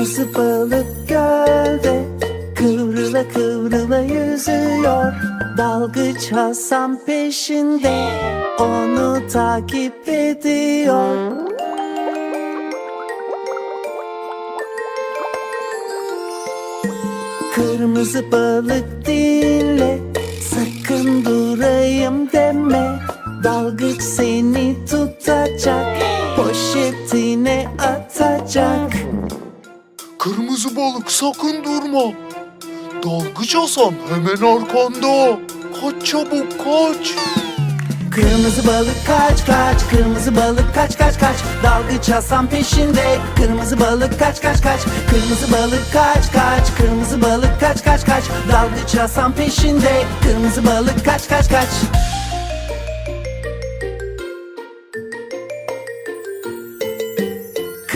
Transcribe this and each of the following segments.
Kırmızı balık gölde Kıvrıla kıvrıla yüzüyor. Dalgıç Hasan peşinde Onu takip ediyor. Kırmızı balık dinle Sakın durayım deme. Dalgıç seni tutacak Poşetine atacak Kırmızı balık sakın durma. Dalgıç Hasan hemen arkanda. Kaç çabuk kaç. Kırmızı balık kaç kaç. Kırmızı balık kaç kaç kaç. Dalgıç Hasan peşinde. Kırmızı balık kaç kaç kaç. Kırmızı balık kaç kaç. Kırmızı balık kaç kaç kaç. Dalgıç Hasan peşinde. Kırmızı balık kaç kaç kaç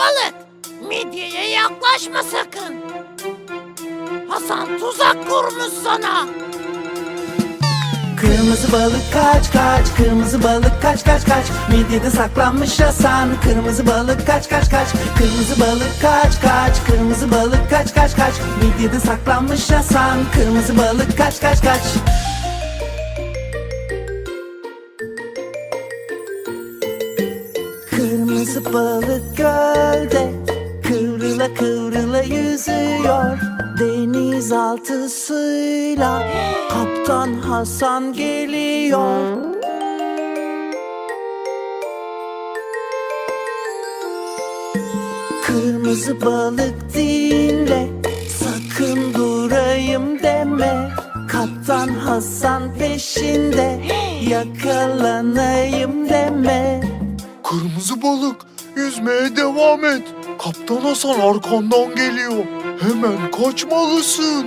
balık. Midyeye yaklaşma sakın. Hasan tuzak kurmuş sana. Kırmızı balık kaç kaç Kırmızı balık kaç kaç kaç Midyede saklanmış Hasan Kırmızı balık kaç kaç kaç Kırmızı balık kaç kaç Kırmızı balık kaç kaç kaç Midyede saklanmış Hasan Kırmızı balık kaç kaç kaç Kırmızı balık gölde Kıvrıla kıvrıla yüzüyor. Denizaltı suyla Kaptan Hasan geliyor. Kırmızı balık dinle Sakın durayım deme. Kaptan Hasan peşinde Yakalanayım Kırmızı balık yüzmeye devam et. Kaptan Hasan arkandan geliyor. Hemen kaçmalısın.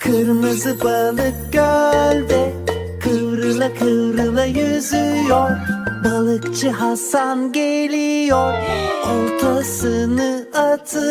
Kırmızı balık gölde Kıvrıla kıvrıla yüzüyor. Balıkçı Hasan geliyor Oltasını atıyor